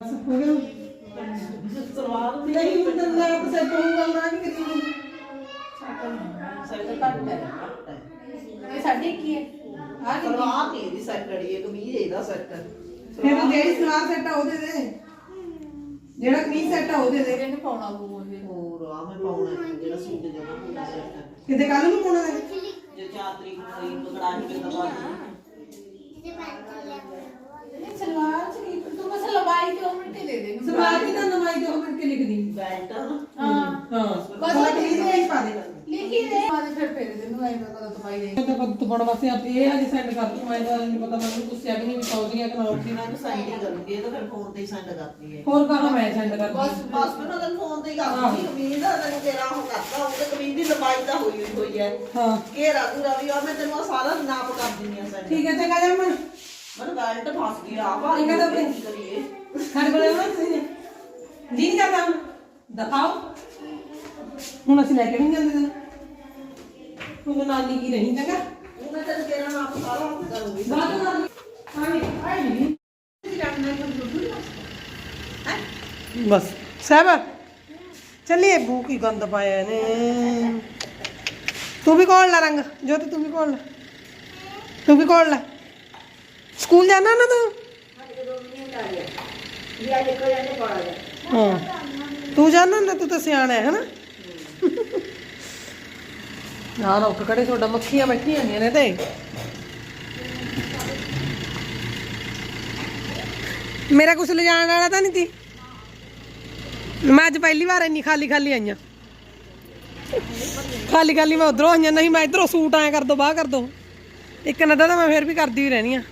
ਹੋ ਗਿਆ ਨਹੀਂ ਹੁਣ ਤਾਂ ਲੈ ਕੇ ਸੈੱਟ ਹੋਊਗਾ ਨਾ ਕਿ ਕਰੀ ਇਹ ਸਾਡੀ ਕੀ ਹੈ ਆ ਕੀ ਸਲਵਾਰ ਨਹੀਂ ਇਹਦੀ ਸੈਟ ਅੜੀ ਹੈ ਕਮੀਜ਼ ਇਹਦਾ ਸੈਟ ਫਿਰ ਉਹ ਜਿਹੜੀ ਸਲਾਹ ਸੈੱਟ ਆ ਉਹਦੇ ਦੇ। ਜਿਹੜਾ ਕਮੀਜ਼ ਸੈੱਟ ਆ ਉਹਦੇ ਦੇ। ਇਹਨੇ ਪਾਉਣਾ ਉਹ ਇਹ ਹੋਰ ਆ ਮੈਂ ਪਾਉਣਾ ਹੈ ਜਿਹੜਾ ਸੂਟ ਪੂਰਾ ਸੈਟ ਹੈ ਕਿਤੇ ਕੱਲ ਨੂੰ ਪਾਉਣਾ ਹੈ? ਜੇ 4 ਤਰੀਕ ਨੂੰ ਕੋਈ ਪਕੜਾ ਨਹੀਂ ਕਰਦਾ ਬਾਅਦ ਇਹ ਸਲਵਾਰ ਚ ਨਹੀਂ ਤੂੰ ਬਸ ਲਵਾਈ ਤੇ ਉਹ ਮਿੰਟ ਦੇ ਦੇ ਸਵਾਲ ਦੀ ਤਾਂ ਨਵਾਈ ਤੇ ਉਹ ਮਿੰਟ ਕੇ ਲਿਖਦੀ? ਬੈਲਟ। ਨਾ ਹਾਂ। ਹਾਂ। ਬਸ ਬਸ ਦੇ। ਪਾ ਦੇ ਲਿਖੀ ਦੇ। ਬਾਅਦ ਫਿਰ ਫੇਰ ਤੈਨੂੰ ਐਂ ਕਦੋਂ ਦਵਾਈ ਦੇ ਤਾਂ ਪਤ ਬੜਾ ਵਾਸਤੇ ਆਪ ਇਹ ਹਜੇ ਸੈਂਡ ਕਰ ਦੂੰ ਮੈਂ ਤਾਂ ਨਹੀਂ ਪਤਾ ਮੈਨੂੰ ਗੁੱਸੇ ਆ ਕਿ ਨਹੀਂ ਪਹੁੰਚੀਆਂ ਕਿ ਨਾ ਇਹਨੂੰ ਸੈਂਡ ਹੀ ਕਰੂੰਗੀ ਇਹ ਤਾਂ ਫਿਰ ਫੋਨ ਤੇ ਹੀ ਸੈਂਡ ਕਰਦੀ ਹੈ ਹੋਰ ਕਹਾਂ ਮੈਂ ਸੈਂਡ ਕਰ ਬਸ ਬਸ ਮੈਂ ਤਾਂ ਫੋਨ ਤੇ ਹੀ ਕਰਦੀ ਕਮੀਜ਼ ਦਾ ਤੈਨੂੰ ਤੇਰਾ ਉਹ ਕਰਦਾ ਉਹ ਤੇ ਕਮੀਜ਼ ਦੀ ਲੰਬਾਈ ਤਾਂ ਹੋਈ ਹੋਈ ਹੋਈ ਹੈ ਹਾਂ। ਘੇਰਾ ਘੂਰਾ ਵੀ ਆ ਮੈਂ ਤੈਨੂੰ ਆਹ ਸਾਰਾ ਨਾਪ ਕਰ ਦਿੰਦੀ ਆ ਸੈਂਡ ਠੀਕ ਹੈ ਚੰਗਾ ਜਾ ਮਨ ਮੈਨੂੰ ਬੈਲਟ ਫਸ ਗਈ ਆ ਪਾ ਇਹ ਕਹਿੰਦਾ ਵੀ- ਕੀ ਕਰੀਏ? ਸਾਡੇ ਕੋਲੇ ਆਉਣਾ ਤੁਸੀਂ ਨੇ ਜੀ ਨਹੀਂ ਕਰਦਾ ਹੁਣ ਦਿਖਾਓ ਹੁਣ ਅਸੀਂ ਲੈ ਕੇ ਨਹੀਂ ਜਾਂਦੇ ਤੈਨੂੰ ਹੁਣ ਨਾਨੀ ਕੀ ਰਹੀ ਚੰਗਾ ਉਹ ਮੈਂ ਤੈਨੂੰ ਤੇਰਾ ਨਾਪ ਸਾਰਾ ਕਰੂੰਗੀ ਬਾਅਦ ਨਾਨੀ ਆਏ ਆਏ ਨਹੀਂ ਬਸ ਸਾਹਿਬ ਚੱਲੀਏ ਬੂ ਕੀ ਗੰਦ ਪਾਇਆ ਨੇ ਤੂੰ ਵੀ ਕੋਲ ਲਾ ਰੰਗ ਜੋ ਤੂੰ ਵੀ ਕੋਲ ਲਾ ਤੂੰ ਵੀ ਕੋਲ ਲਾ ਸਕੂਲ ਜਾਣਾ ਨਾ ਤੂੰ ਹਾਂ। ਤੂੰ ਜਾਣਾ ਨਾ ਤੂੰ ਤਾਂ ਸਿਆਣਾ ਹੈ, ਹਨਾ? ਨਾ ਨਾ, ਉੱਠ ਕੜੇ ਤੁਹਾਡਾ ਮੱਖੀਆਂ ਬੈਠੀਆਂ ਹੁੰਦੀਆਂ ਨੇ ਤੇ। ਮੇਰਾ ਕੁਛ ਲਿਜਾਣ ਵਾਲਾ ਤਾਂ ਨਹੀਂ ਤੀ। ਮੈਂ ਅੱਜ ਪਹਿਲੀ ਵਾਰ ਇੰਨੀ ਖਾਲੀ ਖਾਲੀ ਆਈਆਂ ਖਾਲੀ ਖਾਲੀ ਮੈਂ ਉਧਰੋਂ ਆਈਆਂ ਨਹੀਂ, ਮੈਂ ਇਧਰੋਂ ਸੂਟ ਆਇਆ ਕਰ ਦੋ, ਬਾਹ ਕਰ ਦੋ। ਇੱਕ ਨਦਾ ਤਾਂ ਮੈਂ ਫਿਰ ਵੀ ਕਰਦੀ ਹੀ ਰਹਿਣੀ ਆ।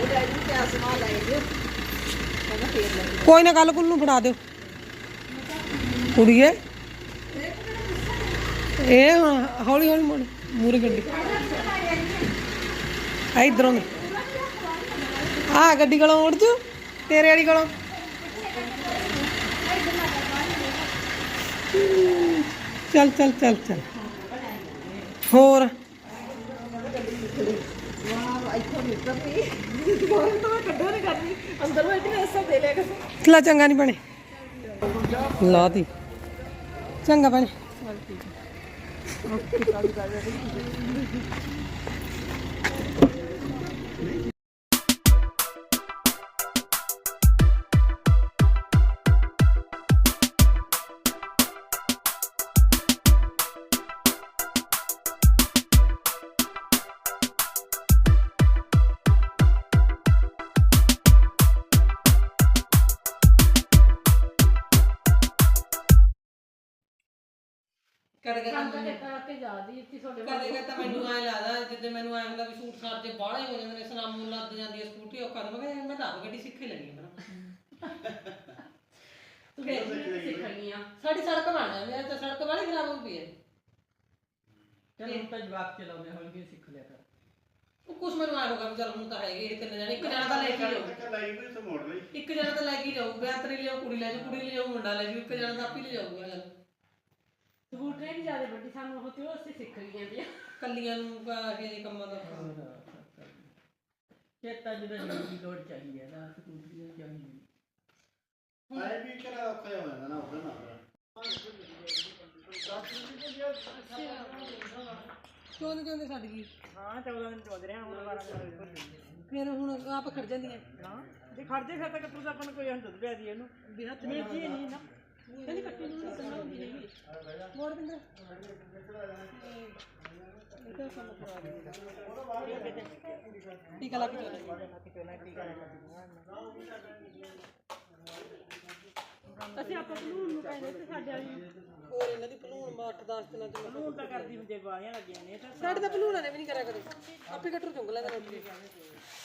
ਉਹ ਲੈ ਜੀ ਪਿਆਸ ਨਾਲ ਲੈ ਜਿਓ ਕਹਿੰਦਾ ਫੇਰ ਲੈ ਜਿਓ। ਕੋਈ ਨਾ ਕੱਲ ਕੁੱਲ ਨੂੰ ਫੜਾ ਦਿਓ। ਕੁੜੀਏ। ਇਹ ਹੁਣ ਹੌਲੀ ਹੌਲੀ ਮੋੜ ਮੂਰੇ ਗੱਡੀ। ਆ ਇਧਰੋਂ ਆ ਗੱਡੀ ਕੋਲੋਂ ਉੜ ਜੂ। ਤੇਰੇ ਵਾਲੀ ਕੋਲੋਂ। ਚੱਲ ਚੱਲ ਚੱਲ ਚੱਲ। ਹੋਰ? ਵਾਹ, ਇੱਥੋਂ ਨਿਕਲਦੀ ਗੋਲ ਤਾਂ ਕੱਢੋ ਨਹੀਂ ਕਰਨੀ। ਅੰਦਰ ਬੈਠੀ ਨੇ ਐਸਾ ਦੇ ਲਿਆ ਕਰ। ਚਲਾ ਚੰਗਾ ਨਹੀਂ ਬਣੇ। ਲਾ ਦੀ ਚੰਗਾ ਬਣੇ। ਕਰ ਕੰਮ ਤਾਂ ਕਿਤਾ ਕੇ ਜਾਦੀ ਇੱਥੇ ਤੁਹਾਡੇ ਕਦੇ ਤਾਂ ਮੈਨੂੰ ਐ ਲੱਗਦਾ ਜਿੱਦੇ ਮੈਨੂੰ ਐ ਹੁੰਦਾ ਵੀ ਸੂਟ ਸਾਟ ਜੇ ਬਾਹਲੇ ਹੋ ਜਾਂਦੇ ਨੇ ਸਨਾਮ ਨੂੰ ਲੱਗ ਜਾਂਦੀ ਹੈ ਸਕੂਟੀ ਉਹ ਕਰ ਮੈਂ ਮੈਂ ਤਾਂ ਆਪ ਗੱਡੀ ਸਿੱਖ ਹੀ ਲੈਣੀ ਹੈ ਤੂੰ ਸਿੱਖਣੀ ਆ ਸਾਡੀ ਸੜਕ ਬਣ ਜਾਂਦੀ ਹੈ ਤਾਂ ਸੜਕ ਵਾਲੀ ਖਰਾਬ ਹੋ ਪਈ ਹੈ ਚਲੋ ਹੁਣ ਤਾਂ ਜਵਾਕ ਚਲਾਉਂਦੇ ਹੌਲੀ ਸਿੱਖ ਲਿਆ ਕਰ। ਉਹ ਕੁਛ ਮੈਨੂੰ ਆ ਹੋਗਾ ਵੀ ਚੱਲ ਹੁਣ ਤਾਂ ਹੈਗੇ ਇਹ ਤਿੰਨ ਜਣੇ ਇੱਕ ਜਣਾ ਤਾਂ ਲੈ ਕੇ ਜਾਊ। ਇੱਕ ਜਣਾ ਤਾਂ ਲੈ ਕੇ ਜਾਊ ਬਿਆਤਰੀ ਲਿਆਓ ਕੁੜੀ ਲੈ ਜਾਊ ਕੁੜੀ ਲੈ ਜਾਊ ਮੁੰਡਾ ਲੈ ਜਾਊ ਇੱਕ ਜਣਾ ਤਾਂ ਆਪੀ ਲੈ ਜਾਊਗਾ ਚੱਲ। ਸਕੂਟਰ ਵੀ ਜ਼ਿਆਦਾ ਵੱਡੀ ਸਾਨੂੰ ਉਹ ਤੇ ਉਹ ਅਸੀਂ ਸਿੱਖ ਗਈਆਂ ਦੀਆਂ ਕੱਲੀਆਂ ਨੂੰ ਇਹ ਜਿਹੇ ਕੰਮਾਂ ਦਾ ਚੇਤਾ ਜਿਹੜਾ ਜ਼ਰੂਰੀ ਲੋੜ ਚਾਹੀਦੀ ਹੈ ਨਾ ਸਕੂਟਰੀ ਚਾਹੀਦੀ ਆਏ ਵੀ ਕਿਹੜਾ ਔਖਾ ਹੋ ਜਾਂਦਾ ਨਾ ਉਹਦਾ ਨਾ ਕਿਉਂ ਨਹੀਂ ਕਹਿੰਦੇ ਛੱਡ ਗਈ ਹਾਂ 14 ਦਿਨ ਚੋਦ ਰਿਹਾ ਹੁਣ 12 ਦਿਨ ਫਿਰ ਹੁਣ ਆਪ ਖੜ ਜਾਂਦੀਆਂ। ਹਾਂ ਜੇ ਖੜਦੇ ਫਿਰ ਤਾਂ ਤੂੰ ਆਪਾਂ ਨੂੰ ਕੋਈ ਹੰਦ ਪਿਆ ਦੀ ਇਹਨੂੰ। ਵੀ ਹੱਥ ਨਹੀਂ ਜੀ ਨਹੀਂ ਨਾ। ਕਹਿੰਦੀ ਕੱਟੀ ਨੂੰ ਨਹੀਂ ਕੰਨਾ ਹੁੰਦੀ ਹੈਗੀ ਮੋੜ ਬਿੰਦਰ ਇਹ ਤਾਂ ਕੰਮ ਹੋ ਗਿਆ ਟੀਕਾ ਲੱਗ ਜਾਣਾ ਅਸੀਂ ਆਪਾਂ ਨੂੰ ਨੂੰ ਕਹਿੰਦੇ ਤੇ ਸਾਡੇ ਵਾਲੀ। ਹੋਰ ਇਹਨਾਂ ਦੀ ਭਲੂਣ 8-10 ਦਿਨਾਂ ਚ ਨੂੰ ਤਾਂ ਕਰਦੀ ਹੁੰਦੇ ਬਾਹਾਂ ਲੱਗੀਆਂ ਨੇ। ਸਾਡੇ ਤਾਂ ਭਲੂਣਾ ਨੇ ਵੀ ਨਹੀਂ ਕਰਿਆ ਕਦੇ। ਆਪੇ ਕਟਰ ਚੁੰਗ ਲੈਂਦੇ ਰੋਟੀ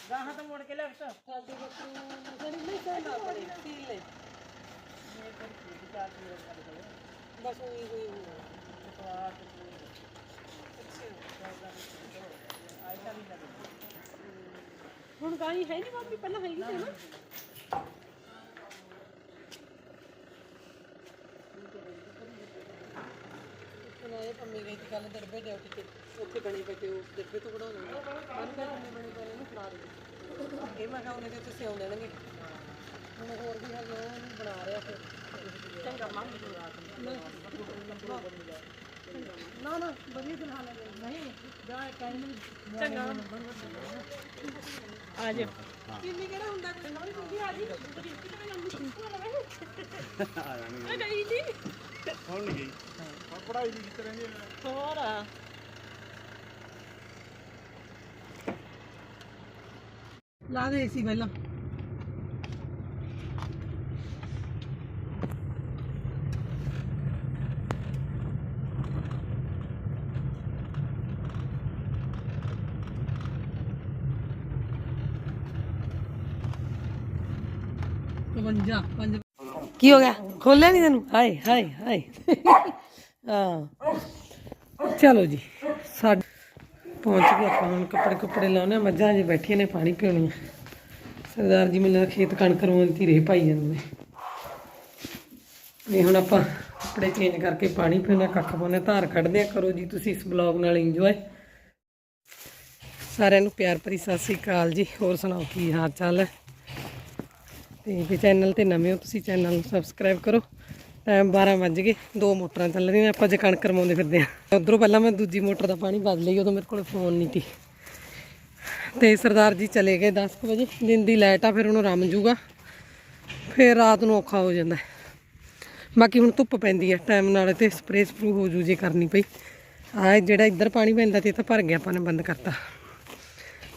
ਗਾਹਾਂ ਤਾਂ ਮੋੜ ਕੇ ਲੱਗਦਾ ਸਾਡੇ ਬੱਚੂ ਜਿਹੜੀ ਨਹੀਂ ਕਹਿੰਦਾ ਬੜੀ ਸੀਲ ਨੇ ਬਸ ਉਹੀ ਹੋਈ ਹੋਈ ਹੁਣ ਗਾਈ ਹੈ ਨਹੀਂ ਬਾਪੀ ਪਹਿਲਾਂ ਹੈਗੀ ਸੀ ਨਾ। ਇਹ ਪੰਮੀ ਗਈ ਸੀ ਕੱਲ ਦਰਬੇ ਡਿਊਟੀ ਤੇ ਉੱਥੇ ਬਣੀ ਪਈ ਤੇ ਉਹ ਦਰਬੇ ਤੋਂ ਕਢਾਉਣਾ ਮੈਂ ਕਿਹਾ ਉਹਨੇ ਤੇ ਤੁਸੀਂ ਆਉਣ ਦੇਣਗੇ ਨਾ ਨਾ ਵਧੀਆ ਦਿਖਾ ਲੈ ਨਹੀਂ ਚੰਗਾ। ਆ ਜਾ ਕਿੰਨੀ ਕਿਹੜਾ ਹੁੰਦਾ ਚੰਗਾ ਵੀ ਤੁਸੀਂ ਆ ਜੀ। ਹੁਣ ਨਹੀਂ ਗਈ। ਪੜਾਈ ਦੀ ਕਿਸ ਤਰ੍ਹਾਂ ਦੀ ਹੋਰ ਲਾ ਦੇ ਸੀ ਪਹਿਲਾਂ। ਪਵੰਜਾ ਪੰਜ ਕੀ ਹੋ ਗਿਆ? ਖੋਲਿਆ ਨਹੀਂ ਤੈਨੂੰ? ਹਾਏ ਹਾਏ ਹਾਏ। ਹਾਂ। ਚਲੋ ਜੀ ਸਾਡੇ ਪਹੁੰਚ ਗਏ ਆਪਾਂ ਹੁਣ ਕੱਪੜੇ ਕੁੱਪੜੇ ਲਾਉਣੇ ਆ, ਮੱਝਾਂ ਜੀ ਬੈਠੀਆਂ ਨੇ ਪਾਣੀ ਪੀਉਣੀਆਂ। ਸਰਦਾਰ ਜੀ ਮੈਨੂੰ ਖੇਤ ਕਣਕ ਰੋਣ ਧੀਰੇ ਪਾਈ ਜਾਂਦੇ ਨੇ। ਇਹ ਹੁਣ ਆਪਾਂ ਕੱਪੜੇ ਚੇਂਜ ਕਰਕੇ ਪਾਣੀ ਪੀਣਾ ਕੱਖ ਪਾਉਣੇ ਧਾਰ ਕੱਢਦੇ ਆ। ਕਰੋ ਜੀ ਤੁਸੀਂ ਇਸ ਬਲੌਗ ਨਾਲ ਇੰਜੋਏ ਸਾਰਿਆਂ ਨੂੰ ਪਿਆਰ ਭਰੀ ਸਤਿ ਸ੍ਰੀ ਅਕਾਲ ਜੀ। ਹੋਰ ਸੁਣਾਓ ਕੀ ਹਾਲ ਚਾਲ ਹੈ? ਤੇ ਜੇ ਚੈਨਲ ਤੇ ਨਵੇਂ ਹੋ, ਤੁਸੀਂ ਚੈਨਲ ਨੂੰ ਸਬਸਕ੍ਰਾਈਬ ਕਰੋ। ਟਾਈਮ 12 ਵੱਜ ਗਏ, ਦੋ ਮੋਟਰਾਂ ਚੱਲ ਰਹੀਆਂ, ਆਪਾਂ ਜੇ ਕਣਕ ਰਮਾਉਂਦੇ ਫਿਰਦੇ ਆ ਉਧਰੋਂ ਪਹਿਲਾਂ ਮੈਂ ਦੂਜੀ ਮੋਟਰ ਦਾ ਪਾਣੀ ਬਦਲ ਲਈ, ਉਦੋਂ ਮੇਰੇ ਕੋਲ ਫੋਨ ਨਹੀਂ ਸੀ। ਤੇ ਸਰਦਾਰ ਜੀ ਚਲੇ ਗਏ 10 ਕੁ ਵਜੇ, ਦਿਨ ਦੀ ਲਾਈਟ ਆ, ਫਿਰ ਉਹਨੂੰ ਰਮ ਜੂਗਾ। ਫਿਰ ਰਾਤ ਨੂੰ ਔਖਾ ਹੋ ਜਾਂਦਾ ਬਾਕੀ ਹੁਣ ਧੁੱਪ ਪੈਂਦੀ ਹੈ ਟਾਈਮ ਨਾਲ ਤੇ ਸਪਰੇਅ ਸਪਰੂ ਹੋ ਜੂ ਜੇ ਕਰਨੀ ਪਈ। ਆ ਜਿਹੜਾ ਇੱਧਰ ਪਾਣੀ ਪੈਂਦਾ ਤੇ ਇਹ ਤਾਂ ਭਰ ਗਿਆ ਆਪਾਂ ਨੇ, ਬੰਦ ਕਰਤਾ।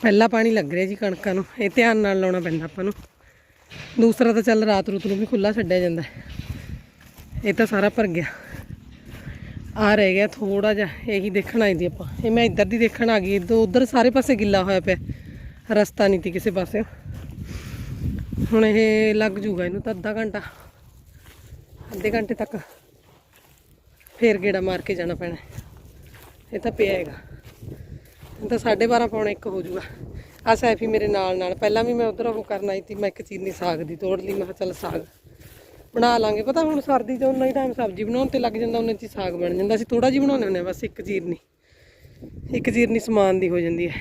ਪਹਿਲਾ ਪਾਣੀ ਲੱਗ ਰਿਹਾ ਜੀ ਕਣਕਾਂ ਨੂੰ, ਇਹ ਧਿਆਨ ਨਾਲ ਲਾਉਣਾ ਪੈਂਦਾ ਆਪਾਂ ਨੂੰ। ਦੂਸਰਾ ਤਾਂ ਚੱਲ ਰਾਤ ਰੂਤ ਨੂੰ ਵੀ ਖੁੱਲਾ ਛੱਡਿਆ ਜਾਂਦਾ ਇਹ ਤਾਂ ਸਾਰਾ ਭਰ ਗਿਆ। ਆ ਰਹਿ ਗਿਆ ਥੋੜਾ ਜਿਹਾ, ਇਹੀ ਦੇਖਣ ਆਈ ਦੀ ਆਪਾਂ। ਇਹ ਮੈਂ ਇੱਧਰ ਦੀ ਦੇਖਣ ਆ ਗਈ ਇਧਰ ਉਧਰ ਸਾਰੇ ਪਾਸੇ ਗਿੱਲਾ ਹੋਇਆ ਪਿਆ। ਰਸਤਾ ਨਹੀਂ ਤੀ ਕਿਸੇ ਪਾਸੇ ਹੁਣ ਇਹ ਲੱਗ ਜੂਗਾ ਇਹਨੂੰ ਤਾਂ ਅੱਧਾ ਘੰਟਾ। ਅੱਧੇ ਘੰਟੇ ਤੱਕ ਫੇਰ ਗੇੜਾ ਮਾਰ ਕੇ ਜਾਣਾ ਪੈਣਾ ਇਹ ਤਾਂ ਪਿਆ ਹੈਗਾ। ਇਹ ਤਾਂ 12:30 ਪੌਣੇ ਇੱਕ ਹੋ ਜੂਗਾ। ਆ ਸੈਫੀ ਮੇਰੇ ਨਾਲ ਨਾਲ। ਪਹਿਲਾਂ ਵੀ ਮੈਂ ਉਧਰ ਉਹ ਕਰਨ ਆਈ ਸੀ, ਮੈਂ ਇੱਕ ਚੀਨੀ ਸਾਗ ਦੀ ਤੋੜ ਲਈ, ਮੈਂ ਕਿਹਾ ਚੱਲ ਸਾਗ ਬਣਾ ਲਾਂਗੇ। ਪਤਾ ਹੁਣ ਸਰਦੀ 'ਚ ਉਨਾ ਹੀ ਟਾਈਮ ਸਬਜ਼ੀ ਬਣਾਉਣ ਤੇ ਲੱਗ ਜਾਂਦਾ ਉਹਨਾਂ 'ਚ ਹੀ ਸਾਗ ਬਣ ਜਾਂਦਾ। ਅਸੀਂ ਥੋੜਾ ਜਿਹਾ ਬਣਾਉਂਦੇ ਹੁੰਦੇ ਹਾਂ, ਬਸ ਇੱਕ ਚੀਰਨੀ ਇੱਕ ਚੀਰਨੀ ਸਮਾਨ ਦੀ ਹੋ ਜਾਂਦੀ ਹੈ।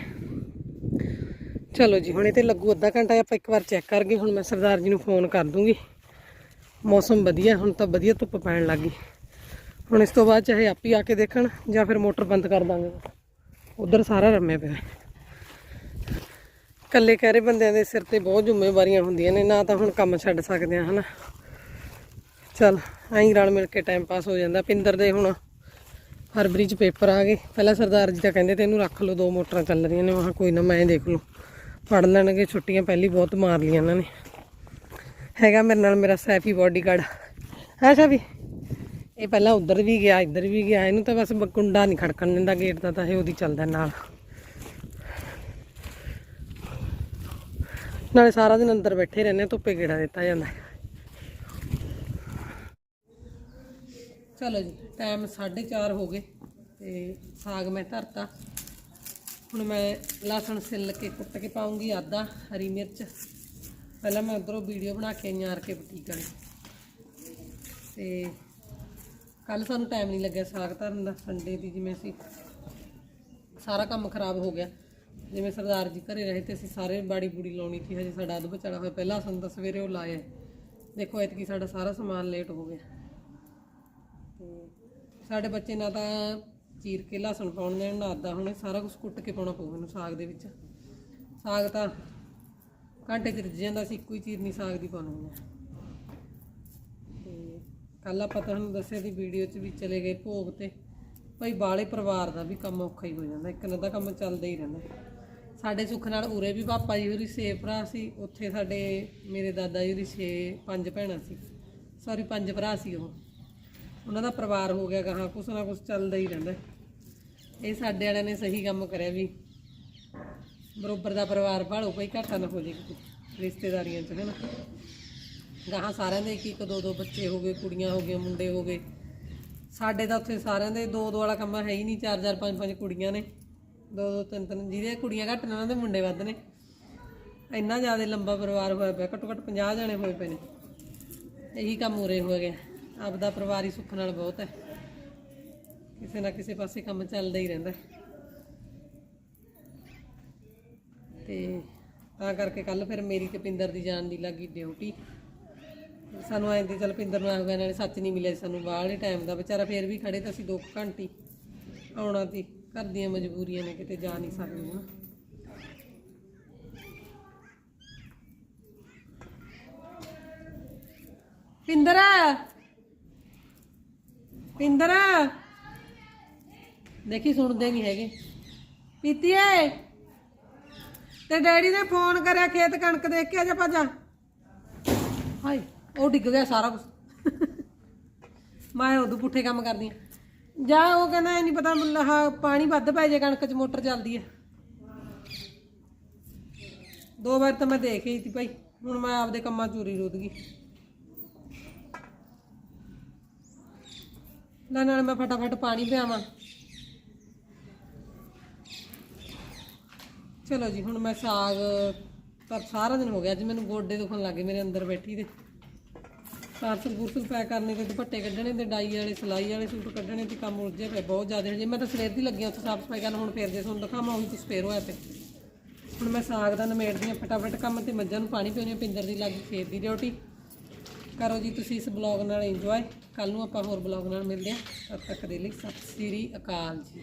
ਚਲੋ ਜੀ, ਹੁਣ ਇਹ ਤੇ ਲੱਗੂ ਅੱਧਾ ਘੰਟਾ, ਆਪਾਂ ਇੱਕ ਵਾਰ ਚੈੱਕ ਕਰ ਗਏ ਹੁਣ ਮੈਂ ਸਰਦਾਰ ਜੀ ਨੂੰ ਫੋਨ ਕਰ ਦੂੰਗੀ। ਮੌਸਮ ਵਧੀਆ, ਹੁਣ ਤਾਂ ਵਧੀਆ ਧੁੱਪ ਪੈਣ ਲੱਗੀ ਹੁਣ ਇਸ ਤੋਂ ਬਾਅਦ ਚਾਹੇ ਆਪ ਹੀ ਆ ਕੇ ਦੇਖਣ ਜਾਂ ਫਿਰ ਮੋਟਰ ਬੰਦ ਕਰ ਦਾਂਗੇ। ਉਧਰ ਸਾਰਾ ਰਮਿਆ ਪਿਆ। ਇਕੱਲੇ ਕਹਿਰੇ ਬੰਦਿਆਂ ਦੇ ਸਿਰ ਤੇ ਬਹੁਤ ਜ਼ਿੰਮੇਵਾਰੀਆਂ ਹੁੰਦੀਆਂ ਨੇ, ਨਾ ਤਾਂ ਹੁਣ ਕੰਮ ਛੱਡ ਸਕਦੇ ਆ, ਹਨਾ। ਚਲ, ਐਂ ਰਲ ਮਿਲ ਕੇ ਟਾਈਮ ਪਾਸ ਹੋ ਜਾਂਦਾ। ਪਿੰਦਰ ਦੇ ਹੁਣ ਫਰਵਰੀ ਚ ਪੇਪਰ ਆ ਗਏ। ਪਹਿਲਾਂ ਸਰਦਾਰ ਜੀ ਤਾਂ ਕਹਿੰਦੇ ਤੇ ਇਹਨੂੰ ਰੱਖ ਲਓ, ਦੋ ਮੋਟਰਾਂ ਚੱਲ ਰਹੀਆਂ ਨੇ, ਮੈਂ ਕੋਈ ਨਾ, ਮੈਂ ਦੇਖ ਲੂ ਪੜ ਲੈਣਗੇ, ਛੁੱਟੀਆਂ ਪਹਿਲੀ ਬਹੁਤ ਮਾਰ ਲੀਆਂ ਇਹਨਾਂ ਨੇ। ਹੈਗਾ ਮੇਰੇ ਨਾਲ ਮੇਰਾ ਸੈਫੀ ਬਾਡੀਗਾਰਡ ਹੈ ਸ਼ਾਫੀ? ਇਹ ਪਹਿਲਾਂ ਉਧਰ ਵੀ ਗਿਆ, ਇੱਧਰ ਵੀ ਗਿਆ, ਇਹਨੂੰ ਤਾਂ ਬਸ ਕੁੰਡਾ ਨਹੀਂ ਖੜਕਣ ਦਿੰਦਾ ਗੇਟ ਦਾ ਤਾਂ ਇਹ ਉਹਦੀ ਚੱਲਦਾ ਨਾਲ। ਨਾਲੇ ਸਾਰਾ ਦਿਨ ਅੰਦਰ ਬੈਠੇ ਰਹਿੰਦੇ ਧੁੱਪੇ ਗੇੜਾ ਦਿੱਤਾ ਜਾਂਦਾ। ਚਲੋ ਜੀ ਟਾਈਮ 4:30 ਹੋ ਗਏ ਤੇ ਸਾਗ ਮੈਂ ਧਰਤਾ। ਹੁਣ ਮੈਂ ਲਸਣ ਸਿੱਲ ਕੇ ਕੁੱਟ ਕੇ ਪਾਉਂਗੀ ਆਦਾ ਹਰੀ ਮਿਰਚ। ਪਹਿਲਾਂ ਮੈਂ ਉਧਰੋਂ ਵੀਡੀਓ ਬਣਾ ਕੇ ਆਈ ਆਰ ਕੇ ਬੁਟੀਕ ਵਾਲੀ। ਤੇ ਕੱਲ ਸਾਨੂੰ ਟਾਈਮ ਨਹੀਂ ਲੱਗਿਆ ਸਾਗ ਧਰਨ ਦਾ, ਸੰਡੇ ਦੀ ਜਿਵੇਂ ਅਸੀਂ ਸਾਰਾ ਕੰਮ ਖਰਾਬ ਹੋ ਗਿਆ। ਜਿਵੇਂ ਸਰਦਾਰ ਜੀ ਘਰੇ ਰਹੇ ਤੇ ਅਸੀਂ ਸਾਰੇ ਬਾੜੀ ਬੂੜੀ ਲਾਉਣੀ ਸੀ, ਹਜੇ ਸਾਡਾ ਅੱਧ ਬਚੜਾ ਹੋਇਆ, ਪਹਿਲਾਂ ਸਾਨੂੰ ਤਾਂ ਸਵੇਰੇ ਉਹ ਲਾਇਆ। ਦੇਖੋ ਐਤਕੀ ਸਾਡਾ ਸਾਰਾ ਸਮਾਨ ਲੇਟ ਹੋ ਗਿਆ। ਤੇ ਸਾਡੇ ਬੱਚੇ ਨਾ ਤਾਂ ਚੀਰ ਕੇ ਲਸਣ ਪਾਉਣ ਦੇਣ, ਨਾ ਆਦਾ ਹੁਣ, ਸਾਰਾ ਕੁਝ ਕੁੱਟ ਕੇ ਪਾਉਣਾ ਪਊ ਮੈਨੂੰ ਸਾਗ ਦੇ ਵਿੱਚ। ਸਾਗ ਤਾਂ ਘੰਟੇ ਚ ਰਿੱਝ ਜਾਂਦਾ ਸੀ ਇੱਕੋ ਹੀ ਚੀਰ ਨਹੀਂ ਸਾਗ ਦੀ ਪਾਉਣੀ ਹੈ ਤੇ ਕੱਲ ਆਪਾਂ ਤੁਹਾਨੂੰ ਦੱਸਿਆ ਦੀ ਵੀਡੀਓ 'ਚ ਵੀ ਚਲੇ ਗਏ ਭੋਗ ਤੇ। ਭਾਈ ਬਾਲੇ ਪਰਿਵਾਰ ਦਾ ਵੀ ਕੰਮ ਔਖਾ ਹੀ ਹੋ ਜਾਂਦਾ, ਇੱਕ ਨਾ ਦਾ ਕੰਮ ਚੱਲਦਾ ਹੀ ਰਹਿੰਦਾ। ਸਾਡੇ ਸੁੱਖ ਨਾਲ ਉਰੇ ਵੀ ਪਾਪਾ ਜੀ ਹੋਰੀ ਛੇ ਭਰਾ ਸੀ, ਉੱਥੇ ਸਾਡੇ ਮੇਰੇ ਦਾਦਾ ਜੀ ਦੀ ਛੇ, ਪੰਜ ਭੈਣਾਂ ਸੀ। ਸੌਰੀ ਪੰਜ ਭਰਾ ਸੀ ਉਹ। ਉਹਨਾਂ ਦਾ ਪਰਿਵਾਰ ਹੋ ਗਿਆ ਗਾਹਾਂ, ਕੁਛ ਨਾ ਕੁਛ ਚੱਲਦਾ ਹੀ ਰਹਿੰਦਾ। ਇਹ ਸਾਡੇ ਵਾਲਿਆਂ ਨੇ ਸਹੀ ਕੰਮ ਕਰਿਆ ਵੀ। ਬਰੋਬਰ ਦਾ ਪਰਿਵਾਰ ਭਾਲੋ, ਕੋਈ ਘਾਟਾ ਨਾ ਹੋ ਜੇ ਰਿਸ਼ਤੇਦਾਰੀਆਂ 'ਚ ਹੈ ਨਾ ਗਾਹਾਂ ਸਾਰਿਆਂ ਦੇ ਇੱਕ ਇੱਕ ਦੋ ਦੋ ਬੱਚੇ ਹੋ ਗਏ, ਕੁੜੀਆਂ ਹੋ ਗਈਆਂ, ਮੁੰਡੇ ਹੋ ਗਏ। ਸਾਡੇ ਤਾਂ ਉੱਥੇ ਸਾਰਿਆਂ ਦੇ ਦੋ ਦੋ ਵਾਲਾ ਕੰਮ ਹੈ ਹੀ ਨਹੀਂ ਚਾਰ ਚਾਰ ਪੰਜ ਪੰਜ ਕੁੜੀਆਂ ਨੇ। ਦੋ ਦੋ, ਤਿੰਨ ਤਿੰਨ ਜਿਹਦੇ ਕੁੜੀਆਂ ਘੱਟ ਨੇ, ਉਹਨਾਂ ਦੇ ਮੁੰਡੇ ਵੱਧ ਨੇ। ਇੰਨਾ ਜ਼ਿਆਦਾ ਲੰਬਾ ਪਰਿਵਾਰ ਹੋਇਆ ਪਿਆ, ਘੱਟੋ ਘੱਟ 50 ਜਣੇ ਹੋਏ ਪਏ ਨੇ। ਇਹੀ ਕੰਮ ਉਰੇ ਹੋ ਗਿਆ। ਆਪਦਾ ਪਰਿਵਾਰ ਹੀ ਸੁੱਖ ਨਾਲ ਬਹੁਤ ਹੈ। ਕਿਸੇ ਨਾ ਕਿਸੇ ਪਾਸੇ ਕੰਮ ਚੱਲਦਾ ਹੀ ਰਹਿੰਦਾ। ਤੇ ਤਾਂ ਕਰਕੇ ਕੱਲ ਫਿਰ ਮੇਰੀ ਤੇ ਪਿੰਦਰ ਦੀ ਜਾਣ ਦੀ ਲੱਗੀ ਡਿਊਟੀ। ਸਾਨੂੰ ਐਂ ਦੀ ਚੱਲ ਪਿੰਦਰ ਨੂੰ ਆ ਗਿਆ ਨਾਲੇ ਸੱਚ ਨਹੀਂ ਮਿਲਿਆ ਸਾਨੂੰ ਬਾਹਲੇ ਟਾਈਮ ਦਾ ਵਿਚਾਰਾ ਫੇਰ ਵੀ ਖੜੇ ਤਾਂ ਅਸੀਂ 2 ਘੰਟੇ ਆਉਣਾ ਸੀ। ਘਰ ਦੀਆਂ ਮਜਬੂਰੀਆਂ ਨੇ ਕਿਤੇ ਜਾ ਨਹੀਂ ਸਕਦੇ ਹੁਣ ਪਿੰਦਰ! ਪਿੰਦਰ! ਦੇਖੀ ਸੁਣਦੇ ਨਹੀਂ ਹੈਗੇ। ਪੀਤੀਏ! ਤੇ ਡੈਡੀ ਨੇ ਫੋਨ ਕਰਿਆ ਖੇਤ ਕਣਕ ਦੇਖ ਕੇ ਆ ਜਾ ਭਾਜਾ। ਹਾਏ, ਉਹ ਡਿੱਗ ਗਿਆ ਸਾਰਾ ਕੁਝ ਮੈਂ ਉਦੋਂ ਪੁੱਠੇ ਕੰਮ ਕਰਦੀ ਆਂ। ਜਾਂ ਉਹ ਕਹਿੰਦਾ ਇਹ ਨਹੀਂ ਪਤਾ ਮੁੱਲਾ ਪਾਣੀ ਵੱਧ ਪੈ ਜੇ ਕਣਕ 'ਚ, ਮੋਟਰ ਚੱਲਦੀ ਹੈ ਦੋ ਵਾਰ ਤਾਂ ਮੈਂ ਦੇਖ ਹੀ ਸੀ ਭਾਈ, ਹੁਣ ਮੈਂ ਆਪਦੇ ਕੰਮਾਂ ਚੋਰੀ ਰੁੱਧ ਗਈ। ਨਾ ਨਾਲ ਮੈਂ ਫਟਾਫਟ ਪਾਣੀ ਪਿਆਵਾਂ। ਚਲੋ ਜੀ, ਹੁਣ ਮੈਂ ਸਾਗ ਤਾਂ ਸਾਰਾ ਦਿਨ ਹੋ ਗਿਆ, ਅੱਜ ਮੈਨੂੰ ਗੋਡੇ ਦੁਖਣ ਲੱਗੇ ਮੇਰੇ ਅੰਦਰ ਬੈਠੀ ਦੇ। ਪਾਰਸਲ ਪੂਰਸਲ ਪੈਕ ਕਰਨੇ ਤੇ ਦੁਪੱਟੇ ਕੱਢਣੇ ਤੇ ਡਾਈ ਵਾਲੇ, ਸਿਲਾਈ ਵਾਲੇ ਸੂਟ ਕੱਢਣੇ ਤੇ ਕੰਮ ਉਲਝਿਆ ਪਿਆ ਬਹੁਤ ਜ਼ਿਆਦਾ। ਜੇ ਮੈਂ ਤਾਂ ਸਵੇਰ ਦੀ ਲੱਗੀ ਹਾਂ ਉੱਥੇ ਸਾਫ਼ ਸਫ਼ਾਈ ਕਰਨ, ਹੁਣ ਫੇਰ ਜੇ ਤੁਹਾਨੂੰ ਦਿਖਾਵਾਂ, ਉਹੀ ਤੁਸੀਂ ਫੇਰ ਹੋਇਆ ਪਿਆ। ਹੁਣ ਮੈਂ ਸਾਗ ਦਾ ਨਮੇੜਦੀ ਹਾਂ ਫਟਾਫਟ ਕੰਮ ਤੇ ਮੱਝਾਂ ਨੂੰ ਪਾਣੀ ਪਿਉਣੀ ਪਿੰਦਰ ਦੀ ਲੱਗੀ ਖੇਤ ਦੀ ਡਿਊਟੀ ਕਰੋ ਜੀ ਤੁਸੀਂ ਇਸ ਬਲੌਗ ਨਾਲ ਇੰਜੋਏ ਕੱਲ ਨੂੰ ਆਪਾਂ ਹੋਰ ਬਲੌਗ ਨਾਲ ਮਿਲਦੇ ਹਾਂ। ਤਦ ਤੱਕ ਦੇ ਲਈ ਸਤਿ ਸ੍ਰੀ ਅਕਾਲ ਜੀ।